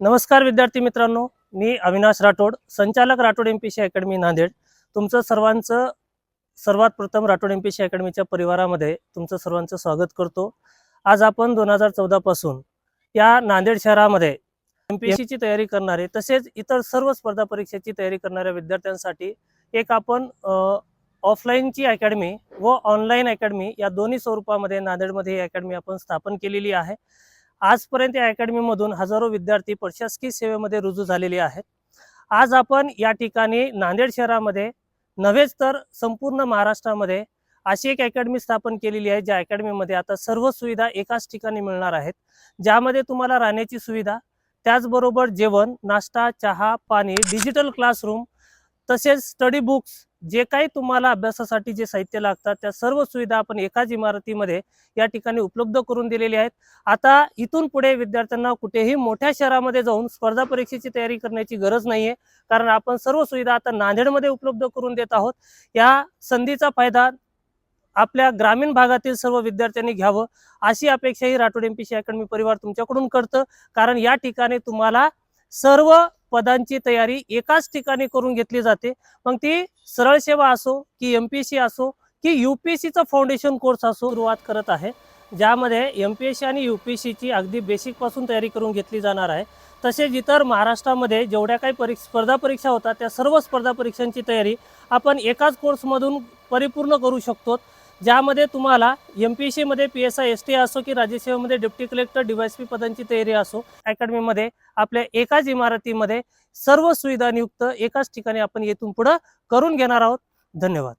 नमस्कार विद्यार्थी मित्रांनो मी अविनाश राठोड संचालक Rathod M P C academy Nanded. तुमचं सर्वांचं सर्वात प्रथम राठोड एम पी सी अकॅडमीच्या परिवारामध्ये तुमचं सर्वांचं स्वागत करतो. आज आपण दोन हजार चौदापासून या नांदेड शहरामध्ये एम पी ची तयारी करणारे तसेच इतर सर्व स्पर्धा परीक्षेची तयारी करणाऱ्या विद्यार्थ्यांसाठी एक आपण ऑफलाईनची अकॅडमी व ऑनलाईन अकॅडमी या दोन्ही स्वरूपामध्ये नांदेडमध्ये ही अकॅडमी आपण स्थापन केलेली आहे. आजपर्यंत या अकॅडमीमधून हजारो विद्यार्थी प्रशासकीय सेवेमध्ये रुजू झालेले आहेत. आज आपण या ठिकाणी नांदेड शहरामध्ये नव्हेच तर संपूर्ण महाराष्ट्रामध्ये अशी एक अकॅडमी स्थापन केलेली आहे ज्या अकॅडमीमध्ये आता सर्व सुविधा एकाच ठिकाणी मिळणार आहेत. ज्यामध्ये तुम्हाला राहण्याची सुविधा त्याचबरोबर जेवण नाश्ता चहा पाणी डिजिटल क्लासरूम तसेच स्टडी बुक्स जे काही तुम्हाला अभ्यासासाठी जे साहित्य लागतात त्या सर्व सुविधा आपण एकाच इमारतीमध्ये या ठिकाणी उपलब्ध करून दिलेली आहेत. आता इथून पुढे विद्यार्थ्यांना कुठेही मोठ्या शहरामध्ये जाऊन स्पर्धा परीक्षेची तयारी करण्याची गरज नाहीये. कारण आपण सर्व सुविधा आता नांदेडमध्ये उपलब्ध करून देत आहोत. या संधीचा फायदा आपल्या ग्रामीण भागातील सर्व विद्यार्थ्यांनी घ्यावं अशी अपेक्षाही Rathod M P C academy परिवार तुमच्याकडून करतं. कारण या ठिकाणी तुम्हाला सर्व पदांची तयारी एकाच ठिकाणी करून घेतली जाते. मग ती सरळ सेवा असो की एम पी सी असो की यू पी सीचा फाउंडेशन कोर्स असो सुरुवात करत आहे. ज्यामध्ये एम पी एस सी आणि यू पी सीची अगदी बेसिकपासून तयारी करून घेतली जाणार आहे. तसेच इतर महाराष्ट्रामध्ये जेवढ्या काही परीक्ष स्पर्धा परीक्षा होतात त्या सर्व स्पर्धा परीक्षांची तयारी आपण एकाच कोर्समधून परिपूर्ण करू शकतो. ज्यामध्ये तुम्हाला एम पी सीमध्ये P S I S T असो की राज्यसेवेमध्ये डेप्टी कलेक्टर डीवायसपी पदांची तयारी असो अकॅडमीमध्ये आपल्या एकाच इमारतीमध्ये सर्व सुविधा नियुक्त एकाच ठिकाणी आपण येथून पुढं करून घेणार आहोत. धन्यवाद.